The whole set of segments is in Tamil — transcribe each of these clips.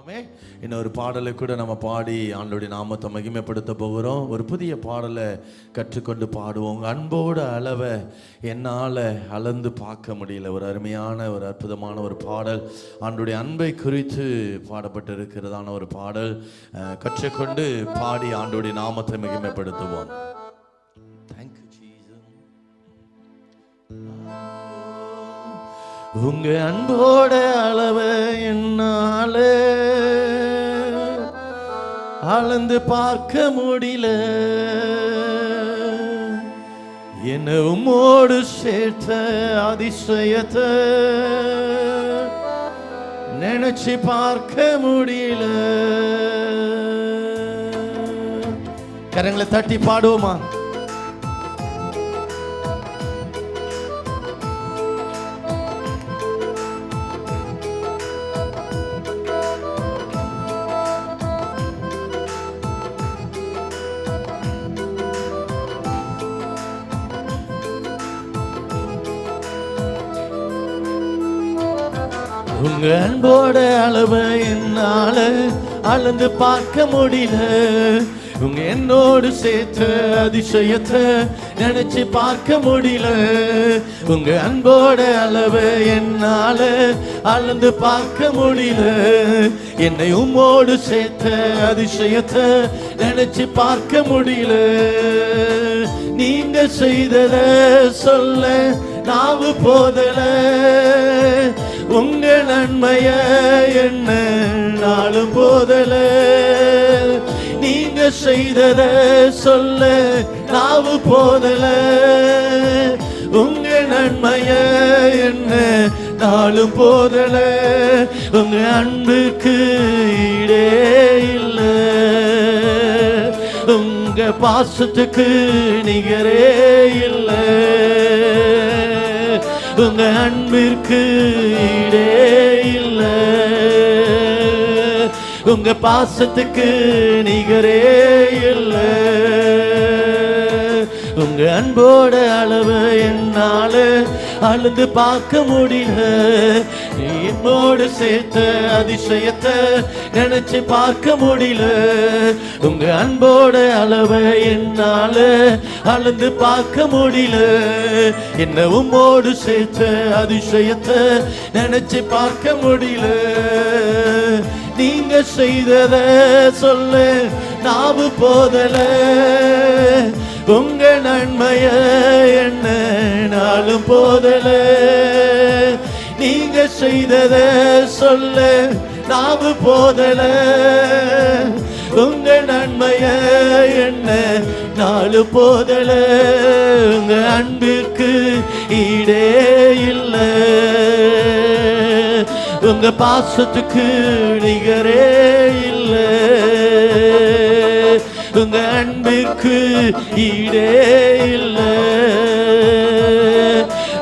ஆமே. இன்னொரு பாடலை கூட நம்ம பாடி ஆண்டோடைய நாமத்தை மகிமைப்படுத்த போகிறோம். ஒரு புதிய பாடலை கற்றுக்கொண்டு பாடுவோம். அன்போட அளவை என்னால் அளந்து பார்க்க முடியல. ஒரு அருமையான ஒரு அற்புதமான ஒரு பாடல். ஆண்டுடைய அன்பை குறித்து பாடப்பட்டு இருக்கிறதான ஒரு பாடல். கற்றுக்கொண்டு பாடி ஆண்டோடைய நாமத்தை மகிமைப்படுத்துவோம். உங்க அன்போட அளவு என்னால? அளந்து பார்க்க முடியல. என்ன உம்மோடு சேர்த்த அதிசயத்தை நினைச்சு பார்க்க முடியல. கரங்களை தட்டி பாடுவோமா? உங்க அன்போட அளவு என்னால அளந்து பார்க்க முடியல. உங்க என்னோடு சேர்த்த அதிசயத்தை நினைச்சு பார்க்க முடியல. உங்க அன்போட அளவு என்னால அளந்து பார்க்க முடியல. என்னை உம்மோடு சேர்த்த அதிசயத்தை நினைச்சு பார்க்க முடியல. நீங்க செய்தத சொல்ல நாவு போதல. உங்கள் நன்மைய என்ன நாளும் போதல. நீங்க செய்தத சொல்ல நாவு போதல. உங்கள் நன்மைய என்ன நாளும் போதல. உங்க அன்புக்கு இடே இல்லை. உங்க பாசத்துக்கு நிகரே இல்லை. உங்க அன்பிற்கு இடே இல்லை. உங்க பாசத்துக்கு நிகரே இல்லை. உங்க அன்போட அளவு என்னால அழுது பார்க்க முடியல. நீ என்னோடு சேர்த்த அதிசயத்தை நினைச்சு பார்க்க முடியல. உங்க அன்போட அளவை என்னால அளந்து பார்க்க முடியல. என்ன உம்மோடு சேர்த்த அதிசயத்தை நினைச்சு பார்க்க முடியல. நீங்க செய்தத சொல்ல நாவு போதல. உங்க நன்மைய என்ன நாளும் போதலை. நீங்க செய்தத சொல்ல நாவு போதல. உங்க நன்மைய என்ன நாலு போதல. உங்க அன்பிற்கு ஈடே இல்லை. உங்க பாசத்துக்கு நிகரே இல்லை. உங்க அன்பிற்கு ஈடே இல்லை.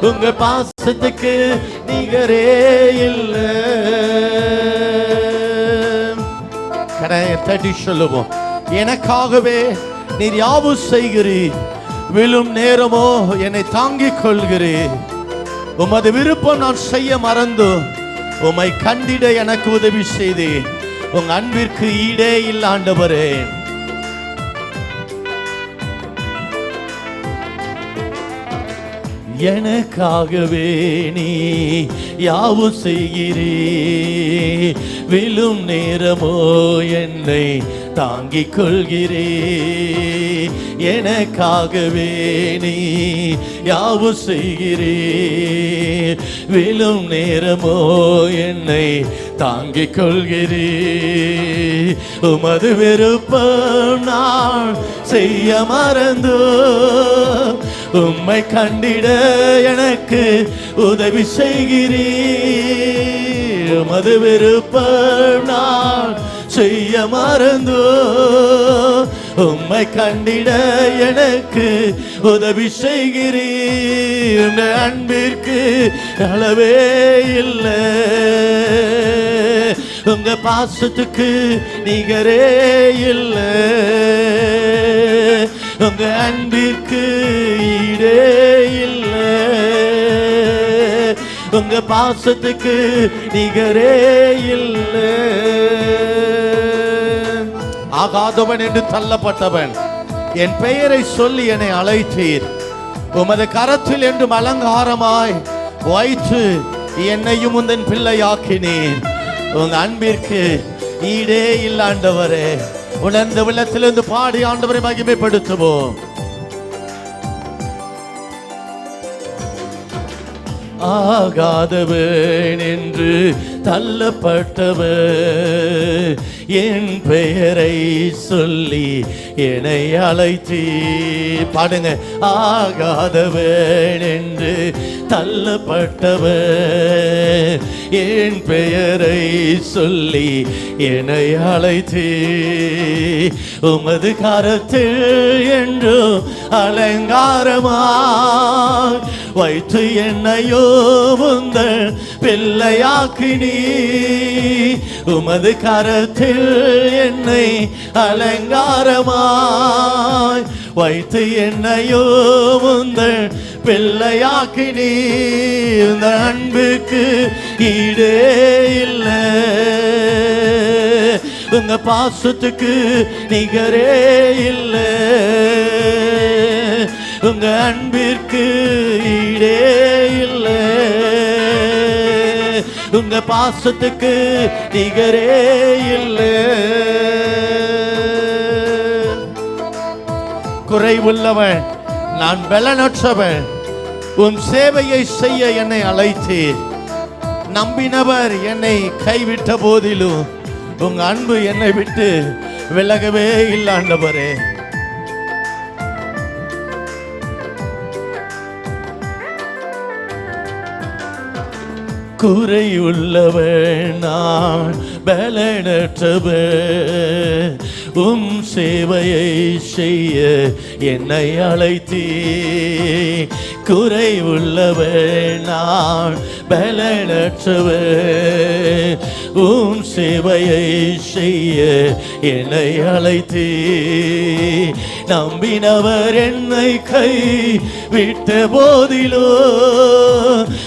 உங்க பாசத்துக்கு நிகரே இல்லை. தட்டி சொல்லுவோம். எனக்காகவே நீர் யாவும் செய்கிறீர். விழும் நேரமோ என்னை தாங்கிக் கொள்கிறீர். உமது விருப்பம் நான் செய்ய மறந்து உம்மை கண்டிட எனக்கு உதவி செய்தேன் உங்க அன்பிற்கு ஈடே இல்லாண்டவரே. எனக்காகவே நீ யாவும் செய்கிறே. விழும் நேரமோ என்னை தாங்கிக் கொள்கிறே. எனக்காகவே நீ யாவும் செய்கிறே. விழும் நேரமோ என்னை தாங்கிக் கொள்கிறே. உமது விருப்பம் நான் செய்ய மறந்தோ. உம்மை கண்டிட எனக்கு உதவி செய்கிறீர். உமது விருப்பம் நான் செய்ய மறந்தோ? உம்மை கண்டிட எனக்கு உதவி செய்கிறீர். அன்பிற்கு அளவே இல்லை. உங்க பாசத்துக்கு நிகரே இல்லை. உங்க அன்பிற்கு இடே இல்லை. உங்க பாசத்துக்கு நிகரே இல்லை. ஆகாதவன் என்று தள்ளப்பட்டவன் என் பெயரை சொல்லி என்னை அழைத்தீர். உமது கரத்தில் என்றும் அலங்காரமாய் வைத்து என்னையும் உந்தன் பிள்ளையாக்கினீர். உங்க அன்பிற்கு ஈடே இல்லாண்டவரே. உணர்ந்த உள்ளத்திலிருந்து பாடி ஆண்டவரை மகிமைப்படுத்துவோம். ஆகாதவன் என்று தள்ளப்பட்டவர். என் பெயரை சொல்லி என்னை அழைத்தி பாடுங்க. ஆகாதவன் என்று தள்ளப்பட்டவர். என் பெயரை சொல்லி என்னை அழைத்தி உமது கரத்தில் என்றும் அலங்காரமா வைத்து என்னையோ உந்தன் பிள்ளையாக்கினி உமது கரத்தில் என்னை அலங்காரமாய். வைத்து என்னையோ உந்தன் பிள்ளையாக்கினி இந்த அன்புக்கு ஈடே இல்லை. உங்க பாசத்துக்கு நிகரே இல்லை. உங்க அன்பிற்கு ஈடே இல்லை. உங்க பாசத்துக்கு நிகரே இல்லை. குறைவுள்ளவன் நான் பலனற்றவன். உன் சேவையை செய்ய என்னை அழைத்தீர். நம்பினவர் என்னை கைவிட்ட போதிலும் உங்க அன்பு என்னை விட்டு விலகவே இல்லாண்டவரே குறை நான் பலனற்றவன். உம் சேவையை செய்ய என்னை அழைத்தீ குறை நான் பலனற்றவன். உம் சேவையை செய்ய என்னை அழைத்தீ. நம்பினவர் என்னை கை விட்ட போதிலோ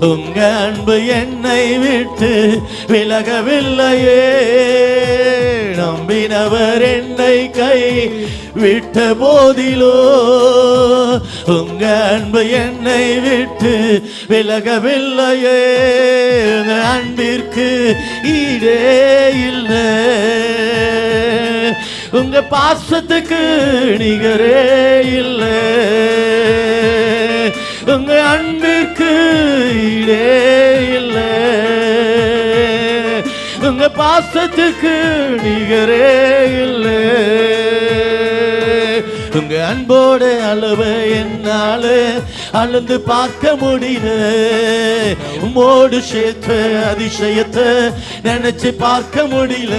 உங்க அன்பு என்னை விட்டு விலகவில்லையே. நம்பினவர் என்னை கை விட்ட போதிலோ உங்க அன்பு என்னை விட்டு விலகவில்லையே. அன்பிற்கு ஈடே இல்லை. உங்க பாசத்துக்கு நிகரே இல்லை. உங்க அன்பிற்கு ஈடே பாசத்துக்கு நிகரே இல்லை. உங்க அன்போட அளவு என்னால அளந்து பார்க்க முடியல. உம்மோடு சேர்த்த அதிசயத்தை நினைச்சு பார்க்க முடியல.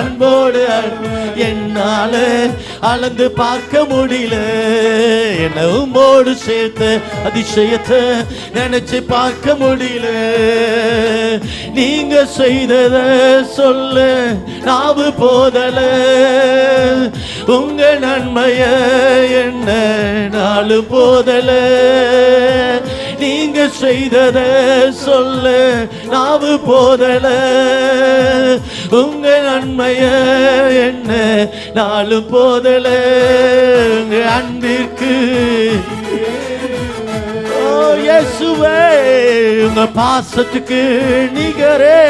அன்போடு என்னால அளந்து பார்க்க முடியல. என்ன உம்மோடு சேர்த்த அதிசயத்தை நினைச்சு பார்க்க முடியல. நீங்க செய்தத சொல்ல நாவு போதல. உங்க நன்மைய என்ன நாலு போதல. நீங்க செய்தத சொல்ல நாவு போதல. உங்க நன்மைய என்ன நாலு போதல உங்க அன்பிற்கு. ஓ இயேசுவே உங்க பாசத்துக்கு நிகரே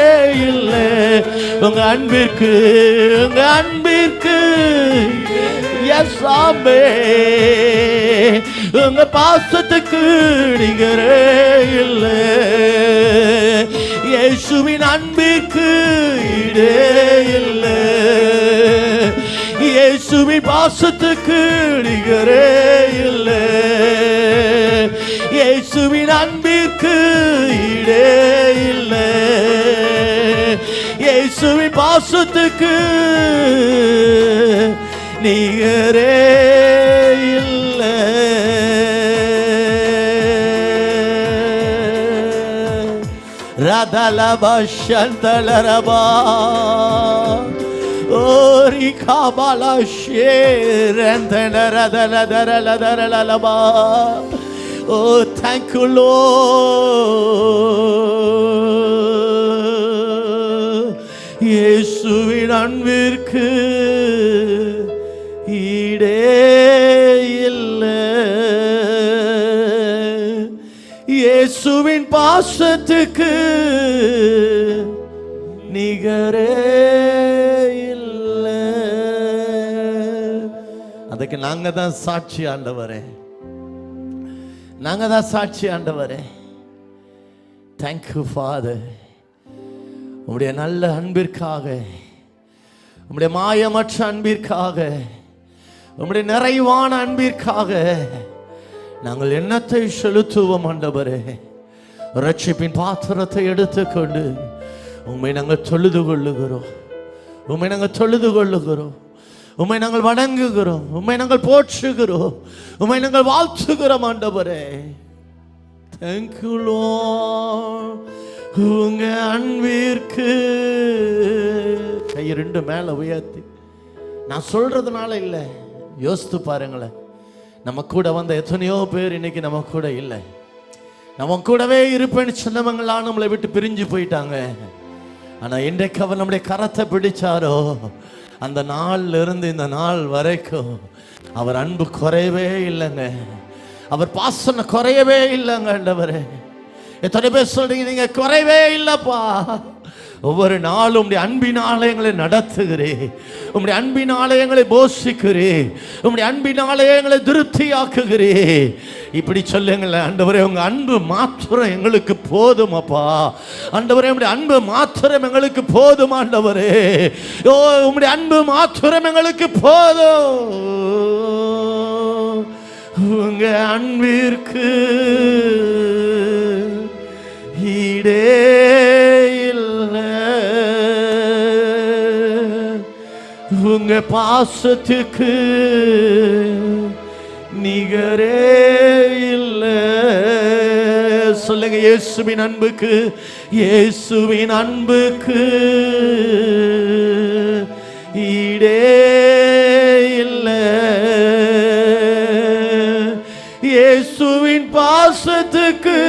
இல்லை. உங்க அன்பிற்கு உங்க அன்பிற்கு. எஸ்ஸாமே உங்க பாசத்துக்கு நிகரே இல்லை. இயேசுவின் அன்பிற்கு இடே இல்லை. இயேசுவின் பாசத்துக்கு நிகரே இல்லை. இயேசுவின் அன்பிற்கு இடே இல்லை. இயேசுவி பாசத்துக்கு நிகரே இல்லை. ரதலபா சந்தலரபா ஓரி காபாலா ஷேரந்தன ரதல தரல ஓ தேங்க்யூ இயேசுவின் அன்பிற்கு ஈடே இல்லை இயேசுவின் பாசத்துக்கு நிகரே அதுக்கு நாங்க தான் சாட்சி ஆண்டவரே. நாங்க தான் சாட்சி ஆண்டவரே. தேங்க்யூ ஃபாதர் உங்களுடைய நல்ல அன்பிற்காக உங்களுடைய மாயமற்ற அன்பிற்காக உங்களுடைய நிறைவான அன்பிற்காக நாங்கள் எண்ணத்தை செலுத்துவோம் ஆண்டவரே? ரட்சிப்பின் பாத்திரத்தை எடுத்துக்கொண்டு உண்மை நாங்கள் தொழுது கொள்ளுகிறோம். உண்மை நாங்கள் தொழுது கொள்ளுகிறோம். உம்மை நாங்கள் வணங்குகிறோம். உம்மை நாங்கள் போற்றுகிறோம். உம்மை நாங்கள் வாழ்த்துகிறோம் ஆண்டவரே. தேங்க்யூலோ உங்க அன்பிற்கு. கையை ரெண்டு மேலே உயர்த்தி. நான் சொல்றதுனால இல்லை. யோசித்து பாருங்களேன். நம்ம கூட வந்த எத்தனையோ பேர் இன்னைக்கு நம்ம கூட இல்லை. நம்ம கூடவே இருப்பேன்னு சொன்னவங்களாம் நம்மளை விட்டு பிரிஞ்சு போயிட்டாங்க. ஆனால் இன்றைக்கு அவர் நம்முடைய கரத்தை பிடிச்சாரோ? அந்த நாள்ல இருந்து இந்த நாள் வரைக்கும் அவர் அன்பு குறையவே இல்லைங்க. அவர் பாசனை குறையவே இல்லைங்க ஆண்டவரே. எத்தனை பேர் சொல்றீங்க நீங்க குறைவே இல்லப்பா. ஒவ்வொரு நாளும் உம்முடைய அன்பின் ஆலயங்களை நடத்துகிறே. உம்முடைய அன்பின் ஆலயங்களை போஷிக்கிறே. உம்முடைய அன்பின் ஆலயங்களை திருப்தியாக்குகிறே. இப்படி சொல்லுங்களேன் ஆண்டவரே உங்க அன்பு மாத்திரம் எங்களுக்கு போதும் அப்பா. ஆண்டவரே உம்முடைய அன்பு மாத்திரம் எங்களுக்கு போதும் ஆண்டவரே. ஓ உங்களுடைய அன்பு மாத்திரம் எங்களுக்கு போதும். உங்க அன்பிற்கு ஈடே இல்லை. உங்க பாசத்துக்கு நிகரே இல்லை. சொல்லுங்க இயேசுவின் அன்புக்கு இயேசுவின் அன்புக்கு ஈடே இல்லை. இயேசுவின் பாசத்துக்கு